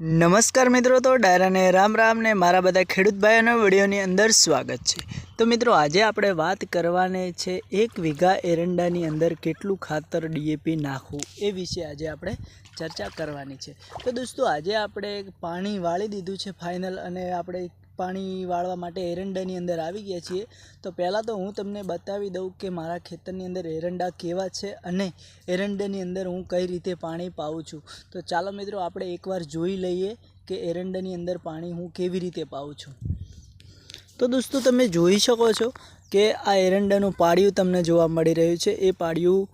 નમસ્કાર મિત્રો, તો ડાયરાને રામ રામ ને મારા બધા ખેડૂત ભાઈઓના વિડીયોની અંદર સ્વાગત છે. તો મિત્રો, આજે આપણે વાત કરવાની છે એક વીઘા એરંડાની અંદર કેટલું ખાતર ડીએપી નાખવું એ વિશે આજે આપણે ચર્ચા કરવાની છે. તો દોસ્તો, આજે આપણે પાણી વાળી દીધું છે ફાઇનલ અને આપણે પાણી વાળવા માટે એરંડાની અંદર આવી ગયા છીએ. તો પહેલાં તો હું તમને બતાવી દઉં કે મારા ખેતરની અંદર એરંડા કેવા છે અને એરંડાની અંદર હું કઈ રીતે પાણી પાઉં છું. તો ચાલો મિત્રો, આપણે એકવાર જોઈ લઈએ કે એરંડાની અંદર પાણી હું કેવી રીતે પાઉં છું. તો દોસ્તો, તમે જોઈ શકો છો કે આ એરંડાનું પાળિયું તમને જોવા મળી રહ્યું છે. એ પાળિયું,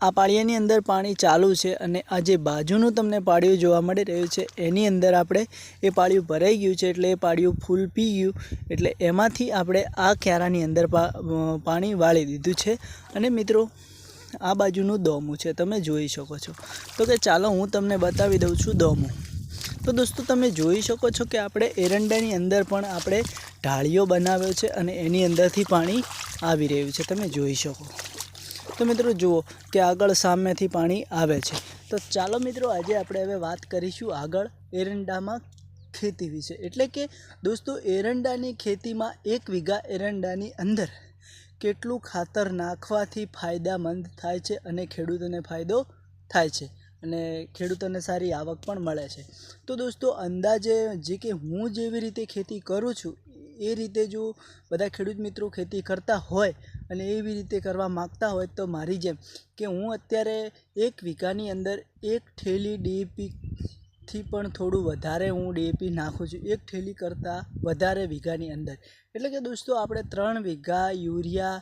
આ પાળિયાની અંદર પાણી ચાલુ છે અને આ જે બાજુનું તમને પાળિયું જોવા મળી રહ્યું છે, એની અંદર આપણે એ પાળિયું ભરાઈ ગયું છે એટલે એ પાળિયું ફૂલ પી ગયું. એટલે એમાંથી આપણે આ ક્યારાની અંદર પાણી વાળી દીધું છે. અને મિત્રો, આ બાજુનું દોમું છે. તમે જોઈ શકો છો. તો કે ચાલો હું તમને બતાવી દઉં છું દોમું. તો દોસ્તો, તમે જોઈ શકો છો કે આપણે એરંડાની અંદર પણ આપણે ઢાળીઓ બનાવ્યો છે અને એની અંદરથી પાણી આવી રહ્યું છે. તમે જોઈ શકો. તો મિત્રો, જુઓ કે આગળ સામેથી પાણી આવે છે. તો ચાલો મિત્રો, આજે આપણે હવે વાત કરીશું આગળ એરંડામાં ખેતી વિશે. એટલે કે દોસ્તો, એરંડાની ખેતીમાં એક વીઘા એરંડાની અંદર કેટલું ખાતર નાખવાથી ફાયદામંદ થાય છે અને ખેડૂતોને ફાયદો થાય છે? અને ખેડૂતોને સારી આવક પણ મળે છે. તો દોસ્તો, અંદાજે જે કે હું જેવી રીતે ખેતી કરું છું, એ રીતે જો બધા ખેડૂત મિત્રો ખેતી કરતા હોય અને એવી રીતે કરવા માગતા હોય તો મારી જેમ કે હું અત્યારે એક વીઘાની અંદર એક થેલી ડીએપી થી પણ થોડું વધારે હું ડીએપી નાખું છું. એક થેલી કરતાં વધારે વીઘાની અંદર. એટલે કે દોસ્તો, આપણે ત્રણ વીઘા યુરિયા,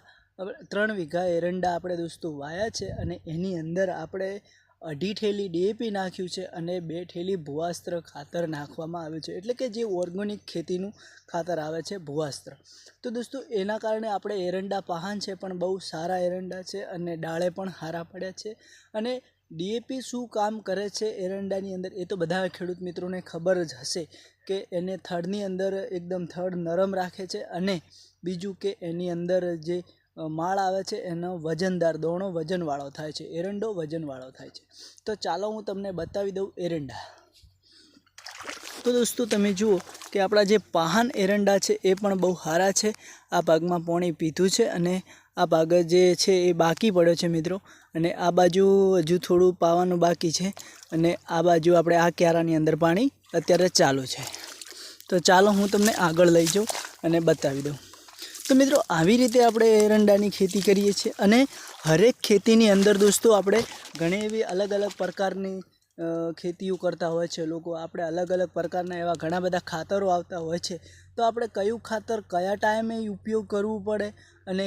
ત્રણ વીઘા એરંડા આપણે દોસ્તો વાયા છે અને એની અંદર આપણે અઢી થેલી ડીએપી નાખ્યું છે અને બે થેલી ભુવાસ્ત્ર ખાતર નાખવામાં આવ્યું છે. એટલે કે જે ઓર્ગોનિક ખેતીનું ખાતર આવે છે, ભુવાસ્ત્ર. તો દોસ્તો, એના કારણે આપણે એરંડા પહાન છે, પણ બહુ સારા એરંડા છે અને ડાળે પણ સારા પડ્યા છે. અને ડીએપી શું કામ કરે છે એરંડાની અંદર? એ તો બધા ખેડૂત મિત્રોને ખબર જ હશે કે એને થડની અંદર એકદમ થડ નરમ રાખે છે અને બીજું કે એની અંદર જે માળ આવે છે, એનો વજનદાર દોણો વજનવાળો થાય છે, એરંડો વજનવાળો થાય છે. તો ચાલો હું તમને બતાવી દઉં એરંડા. તો દોસ્તો તમે જુઓ કે આપણા જે પાહન એરંડા છે, એ પણ બહુ સારા છે. આ ભાગમાં પોણી પીધું છે અને આ ભાગ જે છે, એ બાકી પડ્યો છે મિત્રો. અને આ બાજુ હજુ થોડું પાવાનું બાકી છે અને આ બાજુ આપણે આ ક્યારાની અંદર પાણી અત્યારે ચાલુ છે. તો ચાલો હું તમને આગળ લઈ જાઉં અને બતાવી દઉં. તો મિત્રો, આવી રીતે આપણે એરંડાની ખેતી કરીએ છીએ અને હરેક ખેતીની અંદર દોસ્તો આપણે ઘણી એવી અલગ અલગ પ્રકારની ખેતીઓ કરતા હોય છે. લોકો આપણે અલગ અલગ પ્રકારના એવા ઘણા બધા ખાતરો આવતા હોય છે. તો આપણે કયું ખાતર કયા ટાઈમે ઉપયોગ કરવું પડે અને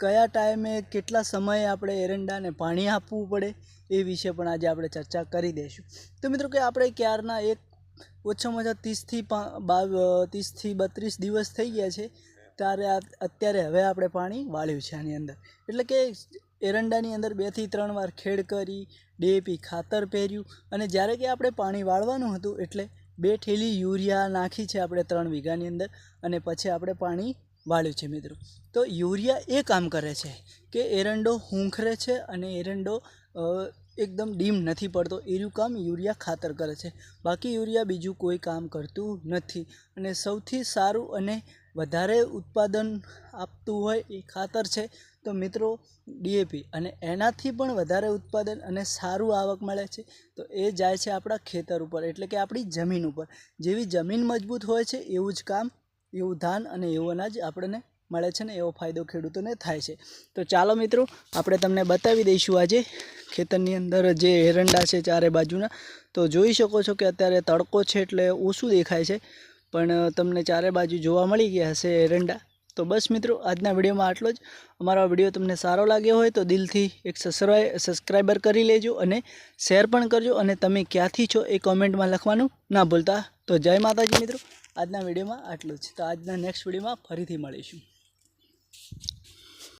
કયા ટાઈમે કેટલા સમયે આપણે એરંડાને પાણી આપવું પડે એ વિશે પણ આજે આપણે ચર્ચા કરી દઈશું. તો મિત્રો, કે આપણે ક્યારના એક ઓછામાં ઓછા ત્રીસથી ત્રીસથી બત્રીસ દિવસ થઈ ગયા છે. ત્યારે આ અત્યારે હવે આપણે પાણી વાળ્યું છે આની અંદર. એટલે કે એરંડાની અંદર બેથી ત્રણ વાર ખેડ કરી ડીએપી ખાતર પહેર્યું અને જ્યારે કે આપણે પાણી વાળવાનું હતું એટલે બે ઠેલી યુરિયા નાખી છે આપણે ત્રણ વીઘાની અંદર અને પછી આપણે પાણી વાળ્યું છે મિત્રો. તો યુરિયા એ કામ કરે છે કે એરંડો હુંખરે છે અને એરંડો એકદમ ડીમ નથી પડતો. એનું કામ યુરિયા ખાતર કરે છે. બાકી યુરિયા બીજું કોઈ કામ કરતું નથી. અને સૌથી સારું અને વધારે ઉત્પાદન આપતું હોય એ ખાતર છે, તો મિત્રો ડીએપી અને એનાથી પણ વધારે ઉત્પાદન અને સારું આવક મળે છે, તો એ જાય છે આપણા ખેતર ઉપર, એટલે કે આપણી જમીન ઉપર. જેવી જમીન મજબૂત હોય છે એવું જ કામ, એવું ધાન અને એવું અનાજ આપણને મળે છે ને એવો ફાયદો ખેડૂતોને થાય છે. તો ચાલો મિત્રો, આપણે તમને બતાવી દઈશું આજે ખેતરની અંદર જે એરંડા છે ચારે બાજુના. તો જોઈ શકો છો કે અત્યારે તડકો છે એટલે ઓછું દેખાય છે. પણ તમને ચારે બાજુ જોવા મળી ગયા હશે એરંડા. તો બસ મિત્રો, આજના વિડીયોમાં આટલો જ. અમારો વીડિયો તમને સારો લાગ્યો હોય તો દિલથી એક સબસ્ક્રાઈ સબસ્ક્રાઈબર કરી લેજો અને શેર પણ કરજો અને તમે ક્યાંથી છો એ કોમેન્ટમાં લખવાનું ના ભૂલતા. તો જય માતાજી મિત્રો, આજના વિડીયોમાં આટલું જ. તો આજના નેક્સ્ટ વિડીયોમાં ફરીથી મળીશું.